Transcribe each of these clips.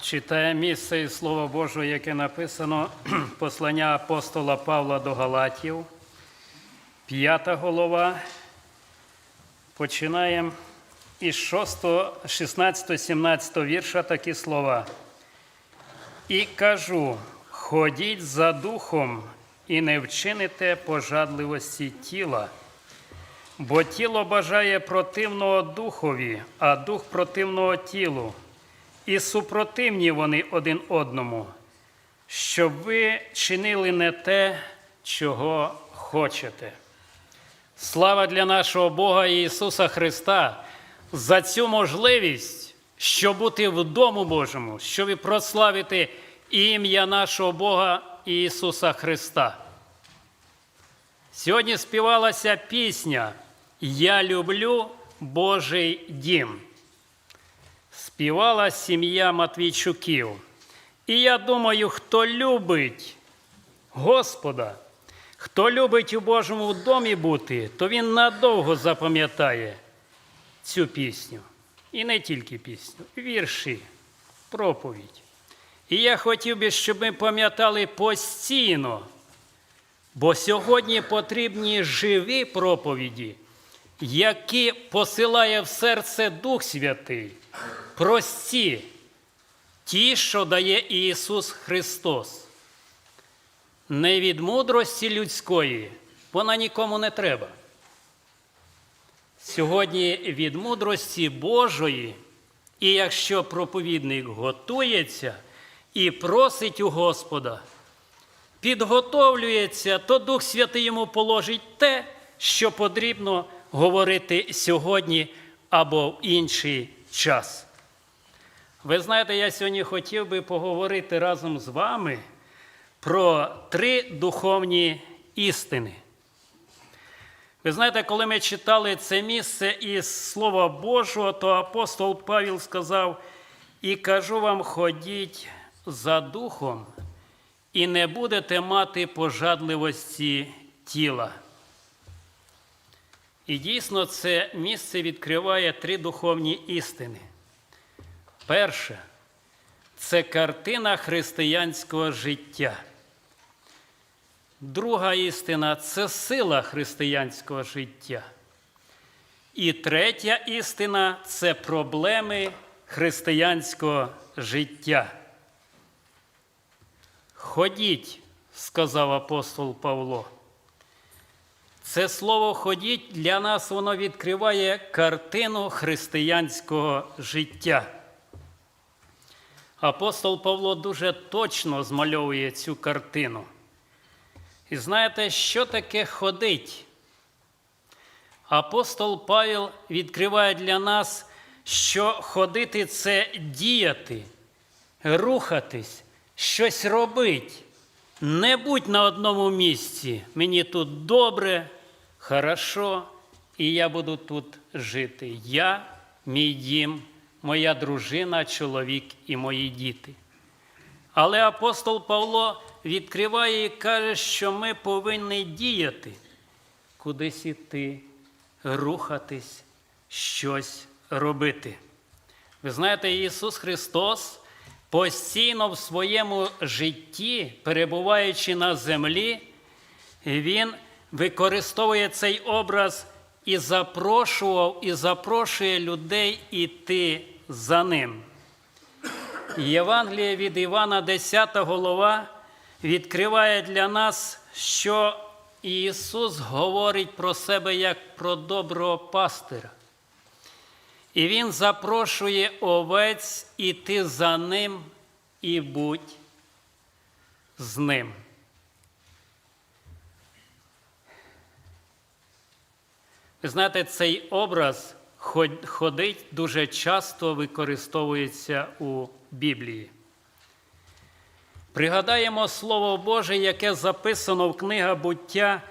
Читає місце із Слова Божого, яке написано послання апостола Павла до Галатів, п'ята голова. Починаємо із 6, 16, 17 вірша такі слова. І кажу: ходіть за духом і не вчините пожадливості тіла. Бо тіло бажає противного духові, а дух противного тілу. І супротивні вони один одному, щоб ви чинили не те, чого хочете. Слава для нашого Бога Ісуса Христа за цю можливість, щоб бути в Дому Божому, щоб прославити ім'я нашого Бога Ісуса Христа. Сьогодні співалася пісня Я люблю Божий дім. Співала сім'я Матвійчуків. І я думаю, хто любить Господа, хто любить у Божому домі бути, то він надовго запам'ятає цю пісню. І не тільки пісню, вірші, проповідь. І я хотів би, щоб ми пам'ятали постійно, бо сьогодні потрібні живі проповіді, які посилає в серце Дух Святий, прості, ті, що дає Ісус Христос. Не від мудрості людської, вона нікому не треба. Сьогодні від мудрості Божої, і якщо проповідник готується і просить у Господа, підготовлюється, то Дух Святий йому положить те, що потрібно говорити сьогодні або в інший час. Ви знаєте, я сьогодні хотів би поговорити разом з вами про три духовні істини. Ви знаєте, коли ми читали це місце із Слова Божого, то апостол Павел сказав: І кажу вам, ходіть за духом, і не будете мати пожадливості тіла. І дійсно це місце відкриває три духовні істини. Перше це картина християнського життя. Друга істина це сила християнського життя. І третя істина це проблеми християнського життя. Ходіть, сказав апостол Павло. Це слово ходіть для нас воно відкриває картину християнського життя. Апостол Павло дуже точно змальовує цю картину. І знаєте, що таке ходить? Апостол Павел відкриває для нас, що ходити це діяти, рухатись, щось робити. Не будь на одному місці. Мені тут добре, хорошо, і я буду тут жити. Я, мій дім, моя дружина, чоловік і мої діти. Але апостол Павло відкриває і каже, що ми повинні діяти, кудись іти, рухатись, щось робити. Ви знаєте, Ісус Христос постійно в своєму житті, перебуваючи на землі, Він використовує цей образ і запрошував, і запрошує людей іти за ним. Євангеліє від Івана, 10 голова, відкриває для нас, що Ісус говорить про себе як про доброго пастира. І Він запрошує овець іти за ним і будь з ним. Ви знаєте, цей образ ходить дуже часто використовується у Біблії. Пригадаємо Слово Боже, яке записано в книга буття,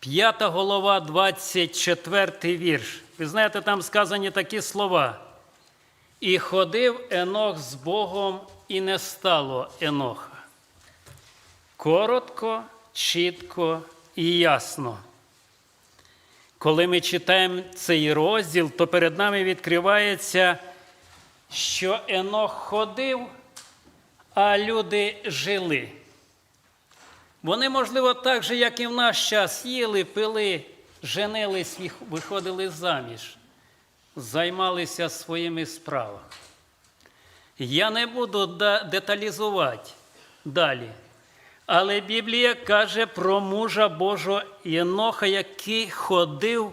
5 голова, 24 вірш. Ви знаєте, там сказані такі слова. І ходив Енох з Богом, і не стало Еноха. Коротко, чітко і ясно. Коли ми читаємо цей розділ, то перед нами відкривається, що Енох ходив а люди жили. Вони, можливо, так же, як і в наш час, їли, пили, женились, виходили заміж, займалися своїми справами. Я не буду деталізувати далі. Але Біблія каже про мужа Божого Єноха, який ходив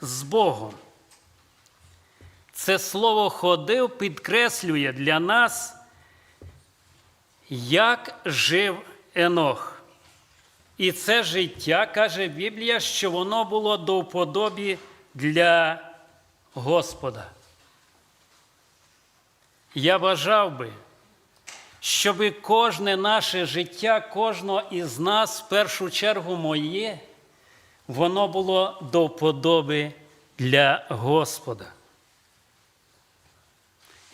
з Богом. Це слово ходив підкреслює для нас, як жив Енох. І це життя, каже Біблія, що воно було до вподобі для Господа. Я бажав би, щоб кожне наше життя, кожного із нас, в першу чергу моє, воно було до вподоби для Господа.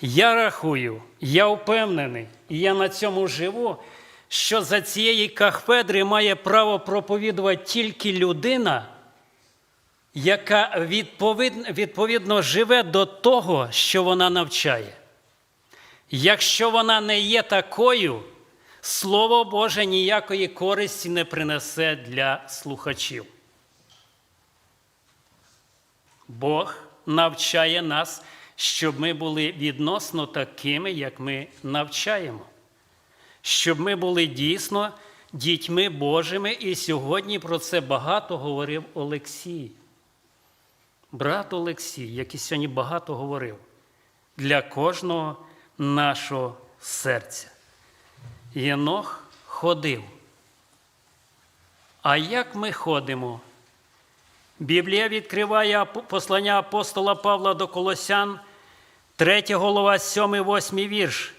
Я рахую, я впевнений, і я на цьому живу, що за цієї кахпедри має право проповідувати тільки людина, яка відповідно живе до того, що вона навчає. Якщо вона не є такою, Слово Боже ніякої користі не принесе для слухачів. Бог навчає нас, щоб ми були відносно такими, як ми навчаємо, щоб ми були дійсно дітьми Божими, і сьогодні про це багато говорив Олексій. Брат Олексій, який сьогодні багато говорив для кожного нашого серця. Єнох ходив. А як ми ходимо? Біблія відкриває послання апостола Павла до Колосян, 3 голова, 7, 8 вірш.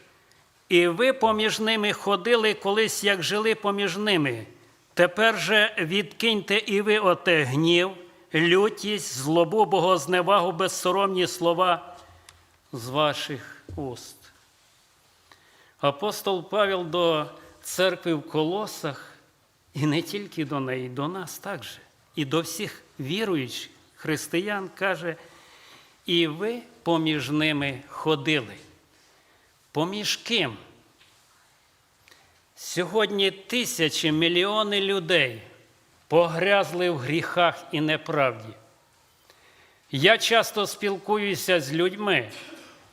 І ви поміж ними ходили колись, як жили поміж ними. Тепер же відкиньте і ви оте гнів, лютість, злобу, богозневагу, безсоромні слова з ваших уст. Апостол Павел до церкви в Колосах, і не тільки до неї, до нас також, і до всіх віруючих християн каже, і ви поміж ними ходили. Поміж ким? Сьогодні тисячі, мільйони людей погрязли в гріхах і неправді. Я часто спілкуюся з людьми,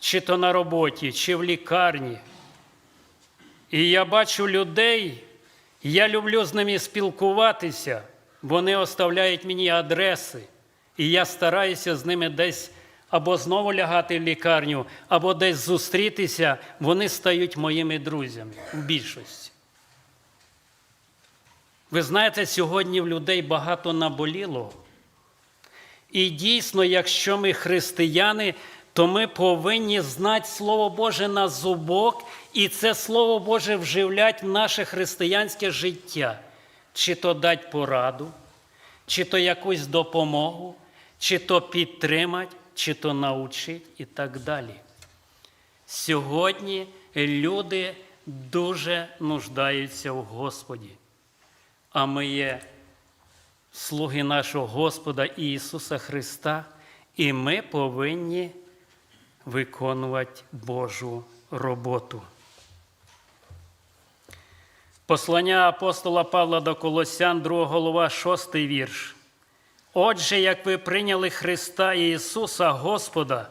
чи то на роботі, чи в лікарні. І я бачу людей, я люблю з ними спілкуватися, вони оставляють мені адреси, і я стараюся з ними десь або знову лягати в лікарню, або десь зустрітися, вони стають моїми друзями в більшості. Ви знаєте, сьогодні в людей багато наболіло. І дійсно, якщо ми християни, то ми повинні знати Слово Боже на зубок, і це Слово Боже вживлять в наше християнське життя, чи то дати пораду, чи то якусь допомогу, чи то підтримати, чи то навчити і так далі. Сьогодні люди дуже нуждаються в Господі, а ми є слуги нашого Господа Ісуса Христа, і ми повинні виконувати Божу роботу. Послання апостола Павла до Колосян, 2 голова, 6 вірш. Отже, як ви прийняли Христа Ісуса Господа,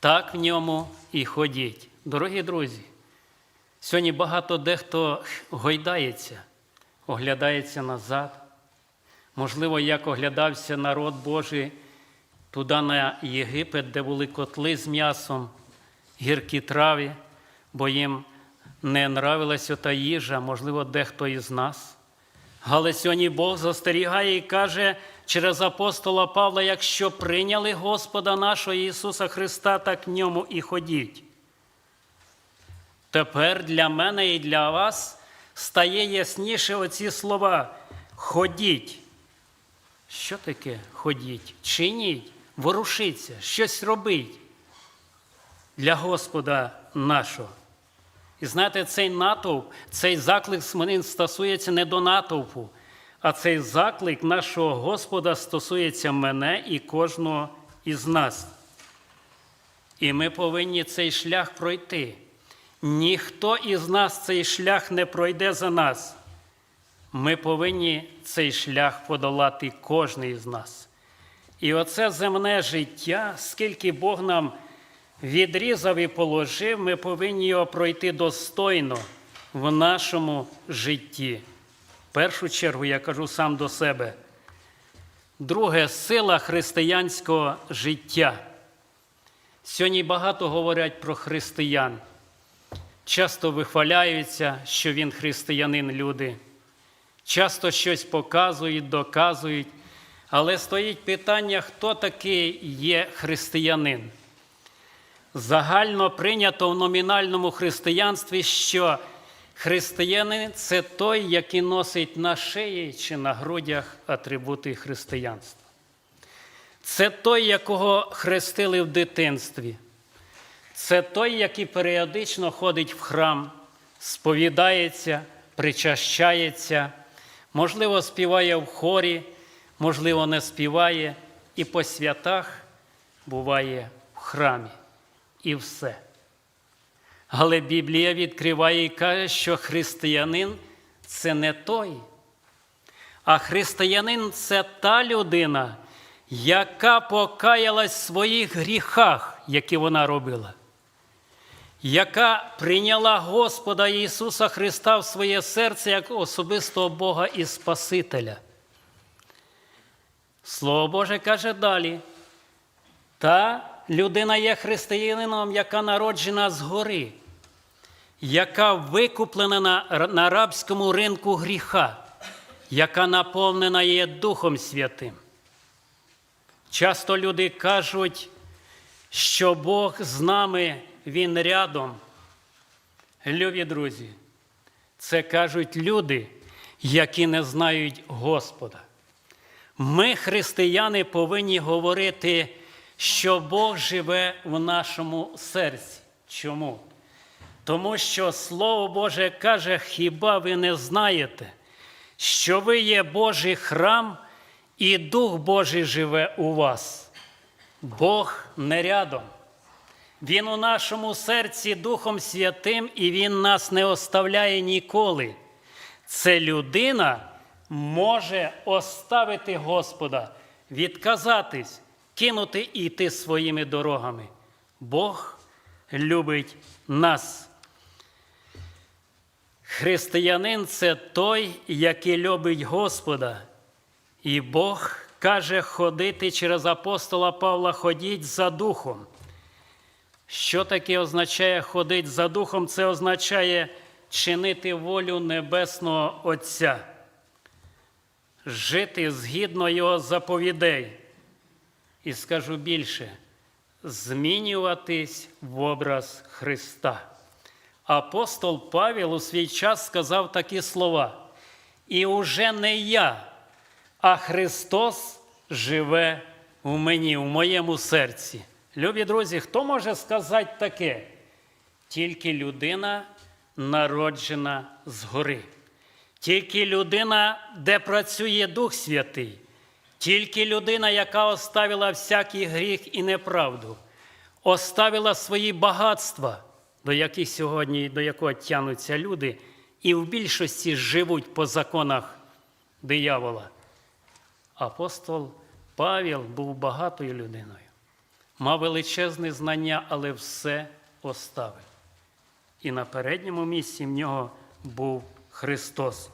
так в ньому і ходіть. Дорогі друзі, сьогодні багато дехто гойдається, оглядається назад. Можливо, як оглядався народ Божий туди на Єгипет, де були котли з м'ясом, гіркі трави, бо їм не нравилася та їжа, можливо, дехто із нас. Але сьогодні Бог застерігає і каже через апостола Павла: якщо прийняли Господа нашого Ісуса Христа, так в ньому і ходіть. Тепер для мене і для вас стає ясніше оці слова ходіть. Що таке ходіть? Чиніть, ворушіться, щось робить для Господа нашого. І знаєте, цей натовп, цей заклик стосується не до натовпу, а цей заклик нашого Господа стосується мене і кожного із нас. І ми повинні цей шлях пройти. ніхто із нас цей шлях не пройде за нас. Ми повинні цей шлях подолати кожний із нас. І оце земне життя, скільки Бог нам відрізав і положив, ми повинні його пройти достойно в нашому житті. В першу чергу я кажу сам до себе. Друге сила християнського життя. Сьогодні багато говорять про християн. Часто вихваляються, що він християнин, люди. Часто щось показують, доказують. Але стоїть питання, хто такий є християнин. Загально прийнято в номінальному християнстві, що християнин це той, який носить на шиї чи на грудях атрибути християнства. Це той, якого хрестили в дитинстві. Це той, який періодично ходить в храм, сповідається, причащається, можливо, співає в хорі, можливо, не співає, і по святах буває в храмі. І все. Але Біблія відкриває і каже, що християнин це не той. А християнин це та людина, яка покаялась в своїх гріхах, які вона робила, яка прийняла Господа Ісуса Христа в своє серце як особистого Бога і Спасителя. Слово Боже каже далі. Та людина є християнином, яка народжена згори, яка викуплена на, на рабському ринку гріха, яка наповнена є Духом Святим. Часто люди кажуть, що Бог з нами, Він рядом. Любі друзі, це кажуть люди, які не знають Господа. Ми, християни, повинні говорити, що Бог живе в нашому серці. Чому? Тому що Слово Боже каже, хіба ви не знаєте, що ви є Божий храм, і Дух Божий живе у вас. Бог не рядом. Він у нашому серці Духом Святим, і Він нас не оставляє ніколи. Це людина може оставити Господа, відказатись, кинути і йти своїми дорогами. Бог любить нас. Християнин це той, який любить Господа. І Бог каже ходити через апостола Павла, ходіть за духом. Що таке означає ходити за духом? Це означає чинити волю Небесного Отця, жити згідно Його заповідей. І скажу більше, змінюватись в образ Христа. Апостол Павел у свій час сказав такі слова: І уже не я, а Христос живе у мені, у моєму серці. Любі друзі, хто може сказати таке? Тільки людина, народжена згори. Тільки людина, де працює Дух Святий, тільки людина, яка оставила всякий гріх і неправду, оставила свої багатства, до яких сьогодні до якого тянуться люди, і в більшості живуть по законах диявола. Апостол Павел був багатою людиною, мав величезне знання, але все оставив. І на передньому місці в нього був Христос.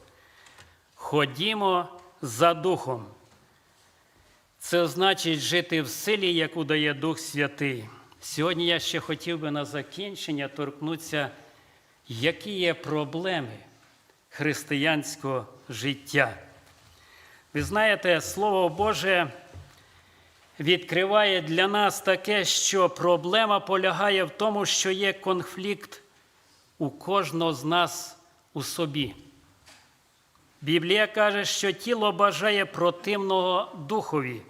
Ходімо за Духом. Це значить жити в силі, яку дає Дух Святий. Сьогодні я ще хотів би на закінчення торкнутися, які є проблеми християнського життя. Ви знаєте, Слово Боже відкриває для нас таке, що проблема полягає в тому, що є конфлікт у кожного з нас у собі. Біблія каже, що тіло бажає противного духові,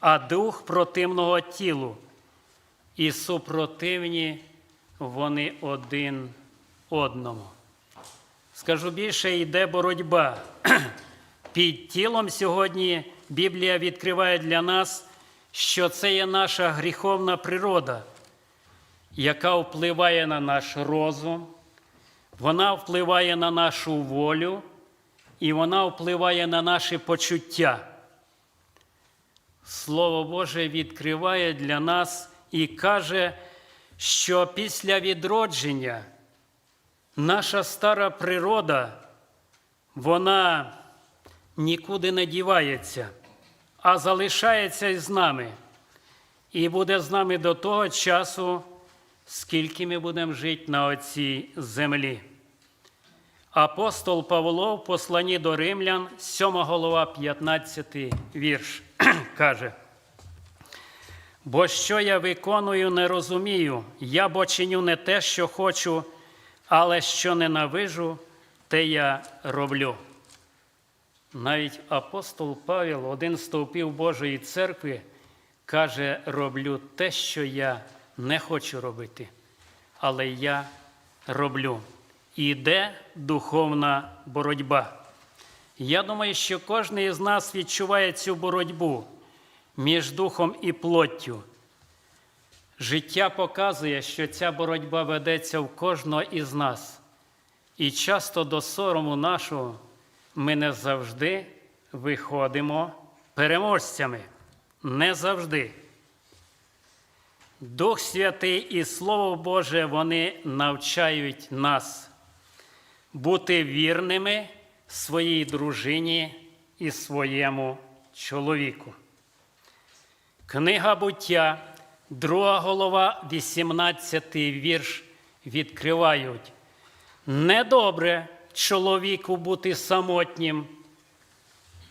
а дух противного тілу. І супротивні вони один одному. Скажу більше, йде боротьба. Під тілом сьогодні Біблія відкриває для нас, що це є наша гріховна природа. яка впливає на наш розум, вона впливає на нашу волю і вона впливає на наші почуття. Слово Боже відкриває для нас і каже, що після відродження наша стара природа, вона нікуди не дівається, а залишається із нами і буде з нами до того часу, скільки ми будемо жити на оцій землі. Апостол Павло в посланні до римлян, 7 голова, 15 вірш, каже. Бо що я виконую, не розумію, я бо чиню не те, що хочу, але що ненавижу, те я роблю. Навіть апостол Павел, один з стовпів Божої церкви, каже: роблю те, що я не хочу робити, але я роблю. І йде духовна боротьба. Я думаю, що кожен із нас відчуває цю боротьбу між духом і плоттю. Життя показує, що ця боротьба ведеться в кожного із нас. І часто до сорому нашого ми не завжди виходимо переможцями. Не завжди. Дух Святий і Слово Боже вони навчають нас бути вірними своїй дружині і своєму чоловіку. Книга буття, друга голова, 18 вірш відкривають. Недобре чоловіку бути самотнім.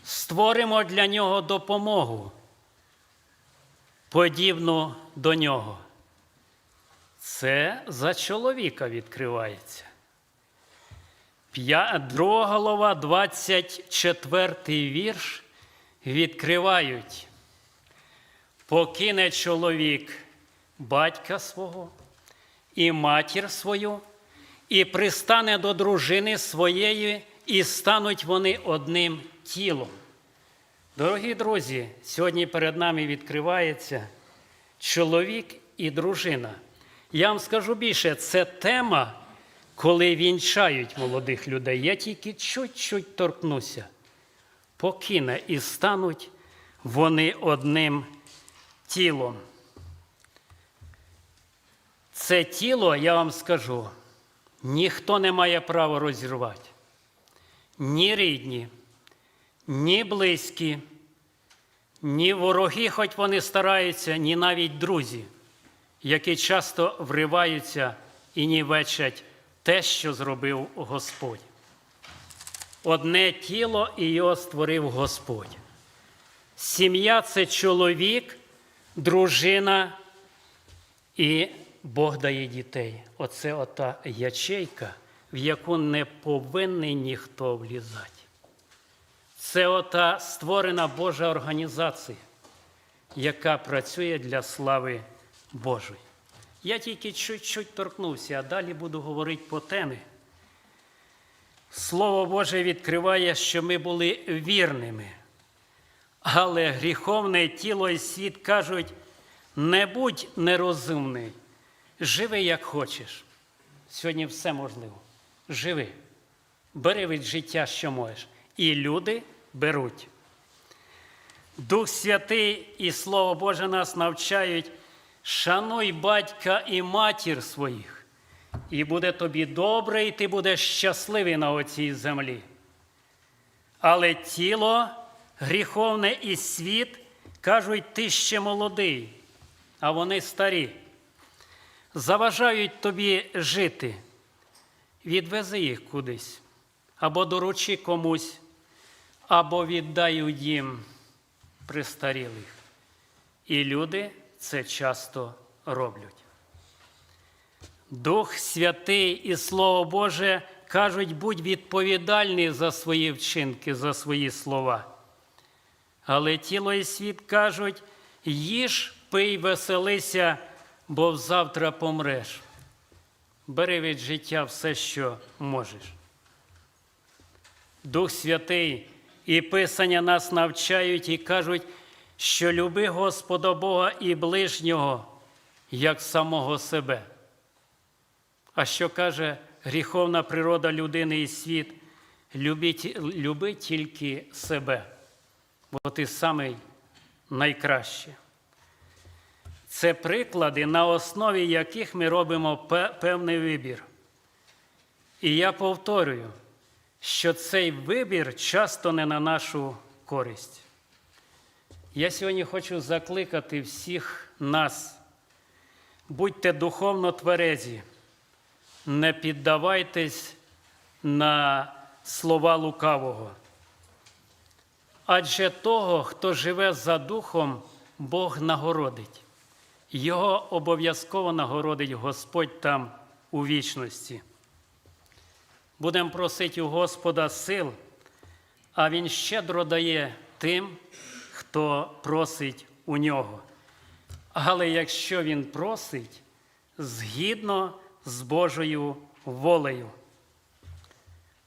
Створимо для нього допомогу, подібну до нього. Це за чоловіка відкривається. П'я- Друга голова, 24 вірш відкривають. Покине чоловік батька свого і матір свою, і пристане до дружини своєї, і стануть вони одним тілом. Дорогі друзі, сьогодні перед нами відкривається чоловік і дружина. Я вам скажу більше, це тема, коли вінчають молодих людей. Я тільки чуть-чуть торкнуся. Покине і стануть вони одним тілом. Це тіло, я вам скажу, ніхто не має права розірвати. Ні рідні, ні близькі, ні вороги, хоч вони стараються, ні навіть друзі, які часто вриваються і нівечать те, що зробив Господь. Одне тіло і його створив Господь. Сім'я це чоловік, дружина і Бог дає дітей. Оце ота ячейка, в яку не повинен ніхто влізати. Це ота створена Божа організація, яка працює для слави Божої. Я тільки чуть-чуть торкнувся, а далі буду говорити по темі. Слово Боже відкриває, що ми були вірними. Але гріховне тіло і світ кажуть, не будь нерозумний, живи як хочеш. Сьогодні все можливо. Живи. Бери від життя, що можеш. І люди беруть. Дух Святий і Слово Боже нас навчають, шануй батька і матір своїх, і буде тобі добре, і ти будеш щасливий на оцій землі. Але тіло гріховне і світ кажуть, ти ще молодий, а вони старі. Заважають тобі жити. Відвези їх кудись, або доручи комусь, або віддай у дім престарілих. І люди це часто роблять. Дух Святий і Слово Боже кажуть, будь відповідальний за свої вчинки, за свої слова. Але тіло і світ кажуть, їж, пий, веселися, бо завтра помреш. Бери від життя все, що можеш. Дух Святий і Писання нас навчають і кажуть, що люби Господа Бога і ближнього, як самого себе. А що каже гріховна природа людини і світ? Любіть, люби тільки себе, бо ти самий найкращий. Це приклади, на основі яких ми робимо певний вибір. І я повторюю, що цей вибір часто не на нашу користь. Я сьогодні хочу закликати всіх нас, будьте духовно тверезі, не піддавайтесь на слова лукавого. Адже того, хто живе за духом, Бог нагородить. Його обов'язково нагородить Господь там у вічності. Будемо просити у Господа сил, а Він щедро дає тим, хто просить у нього. Але якщо він просить згідно з Божою волею.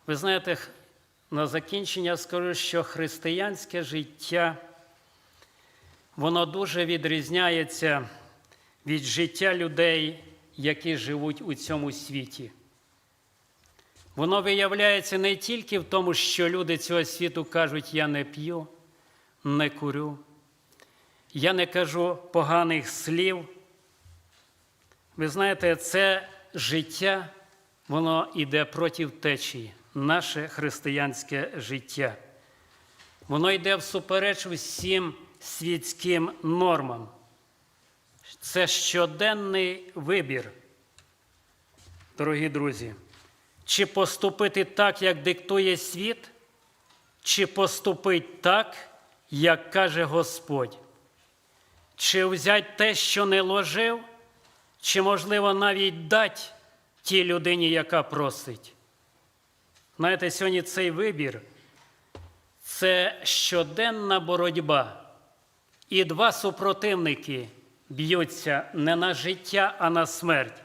Ви знаєте, на закінчення скажу, що християнське життя воно дуже відрізняється від життя людей, які живуть у цьому світі. Воно виявляється не тільки в тому, що люди цього світу кажуть, я не п'ю, не курю, я не кажу поганих слів. Ви знаєте, це життя, воно йде проти течії, наше християнське життя. Воно йде всупереч усім світським нормам. Це щоденний вибір, дорогі друзі. Чи поступити так, як диктує світ, чи поступити так, як каже Господь? Чи взяти те, що не ложив, чи, можливо, навіть дати тій людині, яка просить? Знаєте, сьогодні цей вибір це щоденна боротьба. І два супротивники б'ються не на життя, а на смерть.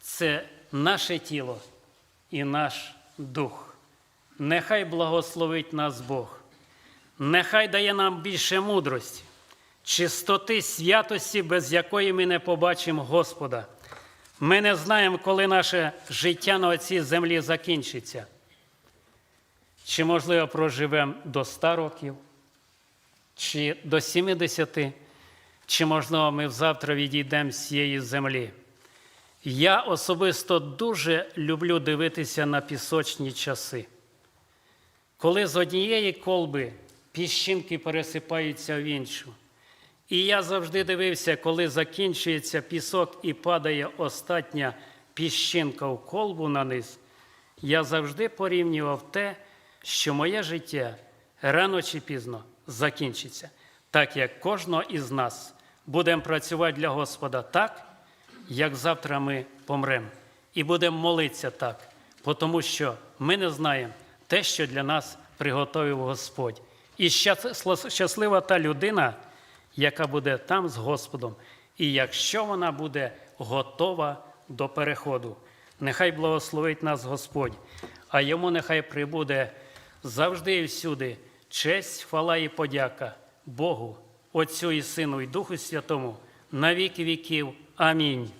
Це наше тіло і наш дух. Нехай благословить нас Бог. Нехай дає нам більше мудрості, чистоти святості, без якої ми не побачимо Господа. Ми не знаємо, коли наше життя на цій землі закінчиться. Чи, можливо, проживемо до 100 років, чи до 70, чи, можливо, ми завтра відійдемо з цієї землі. Я особисто дуже люблю дивитися на пісочні часи. Коли з однієї колби піщинки пересипаються в іншу. І я завжди дивився, коли закінчується пісок і падає остання піщинка в колбу на низ, я завжди порівнював те, що моє життя рано чи пізно закінчиться, так як кожного із нас будемо працювати для Господа так, як завтра ми помремо. І будемо молитися так, тому що ми не знаємо те, що для нас приготовив Господь. І щас- щаслива та людина, яка буде там з Господом, і якщо вона буде готова до переходу. Нехай благословить нас Господь, а йому нехай прибуде завжди і всюди честь, хвала і подяка Богу, Отцю і Сину і Духу Святому на віки віків. Амінь.